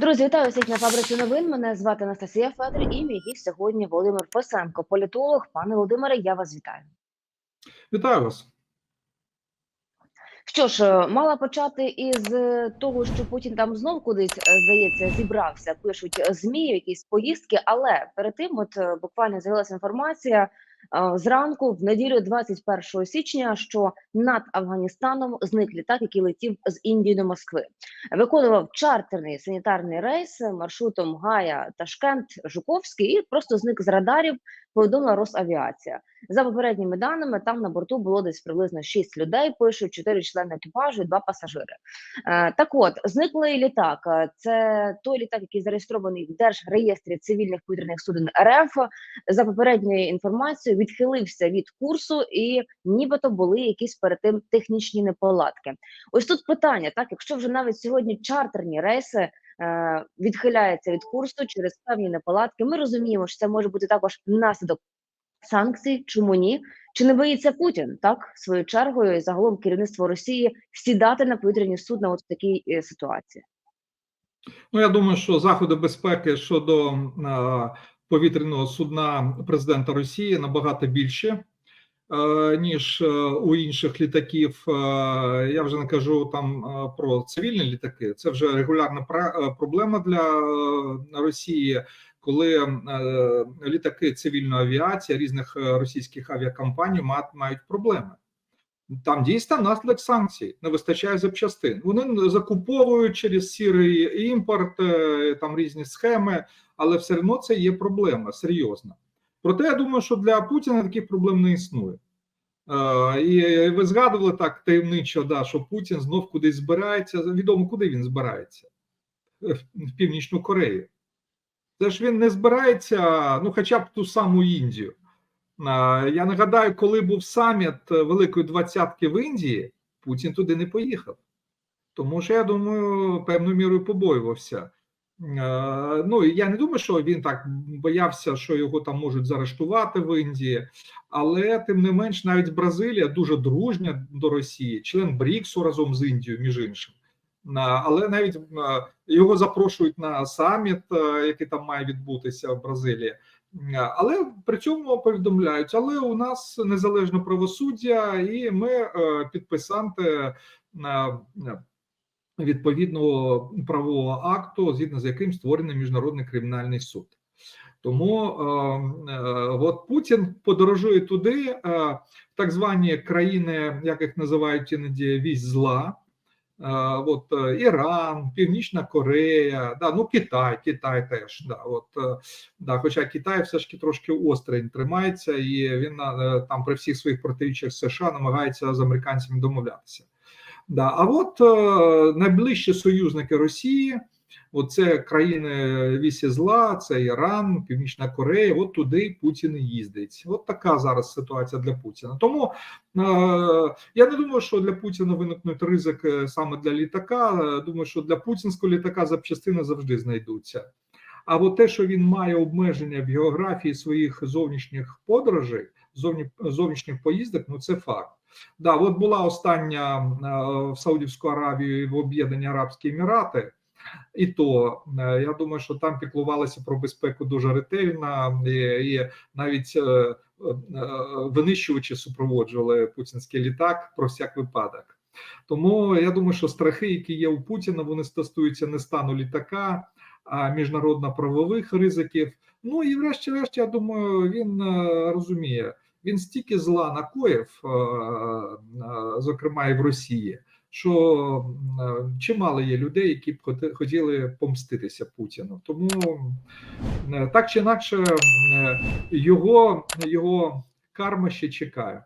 Друзі, вітаю всіх на фабриці новин. Мене звати Анастасія Федор і мій гість сьогодні Володимир Фесенко, політолог. Пане Володимире, я вас вітаю. Вітаю вас. Що ж, мала почати із того, що Путін там знов кудись е, здається зібрався. Пишуть е, змі, якісь поїздки. Але перед тим, от е, буквально з'явилася інформація зранку, в неділю, 21 січня, що над Афганістаном зник літак, який летів з Індії до Москви. Виконував чартерний санітарний рейс маршрутом Гая Ташкент Жуковський і просто зник з радарів. Повідомила Росавіація. За попередніми даними, там на борту було десь приблизно 6 людей. Пишуть 4 члени екіпажу і 2 пасажири. Е, так от, зниклий літак. е, Це той літак, який зареєстрований в Держреєстрі цивільних повітряних суден РФ. За попередньою інформацією, відхилився від курсу, і нібито були якісь перед тим технічні неполадки. Ось тут питання: так, якщо вже навіть сьогодні чартерні рейси. Е, Відхиляється від курсу через певні неполадки. Ми розуміємо, що це може бути також наслідок санкцій. Чому ні? Чи не боїться Путін так своєю чергою і загалом керівництво Росії сідати на повітряні судна от в такій е, ситуації? Ну я думаю, що заходи безпеки щодо е, повітряного судна президента Росії набагато більше. Е, Ніж е, у інших літаків, Е, я вже не кажу там про цивільні літаки. Це вже регулярна проблема для Росії, коли літаки цивільної авіації різних російських авіакомпаній ма- мають проблеми. Там дійсно наслідок санкцій, не вистачає запчастин. Вони закуповують через сірий імпорт, там різні схеми, але все одно це є проблема серйозна. Проте я думаю, що для Путіна таких проблем не існує. І ви згадували так таємничо, да, що Путін знов кудись збирається. Відомо, куди він збирається Е, в Північну Корею. Це ж він не збирається, ну, хоча б ту саму Індію. Я нагадаю, коли був саміт Великої Двадцятки в Індії, Путін туди не поїхав. Тому що я думаю, певною мірою побоювався. Е, Ну я не думаю, що він так боявся, що його там можуть заарештувати в Індії, але тим не менш, навіть Бразилія дуже дружня до Росії, член Бріксу разом з Індією, між іншим. На- Але навіть е, його запрошують на саміт, е, який там має відбутися в Бразилії. Е, Але при цьому повідомляють, але у нас незалежне правосуддя, і ми е, підписанти е, е, відповідного правового акту, згідно з яким створений міжнародний кримінальний суд. Тому е, е, от Путін подорожує туди, е, так звані країни, як їх називають іноді вісь зла. От Іран, Північна Корея, да, ну Китай, Китай теж. Да, от, да, хоча Китай все ж таки трошки осторонь тримається, і він там при всіх своїх протиріччях США намагається з американцями домовлятися. Да, а от е, найближчі союзники Росії, от це країни вісі зла, це Іран, Північна Корея. От туди Путін їздить. От така зараз ситуація для Путіна. Тому е, я не думаю, що для Путіна виникнуть ризик саме для літака. Е, Думаю, що для путінського літака запчастини завжди знайдуться. А от те, що він має обмеження в географії своїх зовнішніх подорожей, зовнішніх поїздок, ну це факт. Да, от була остання е, в Саудівську Аравію в Об'єднані Арабські Емірати, і то е, я думаю, що там піклувалися про безпеку дуже ретельно, і, і навіть е, е, винищувачі супроводжували путінський літак про всяк випадок. Тому я думаю, що страхи, які є у Путіна, вони стосуються не стану літака, а міжнародно-правових ризиків. Ну і врешті-решт, я думаю, він е, розуміє. Він стільки зла накоїв, е, е, зокрема і в Росії, що е, чимало є людей, які б хотіли помститися Путіну. Тому так чи інакше, його, його карма ще чекає.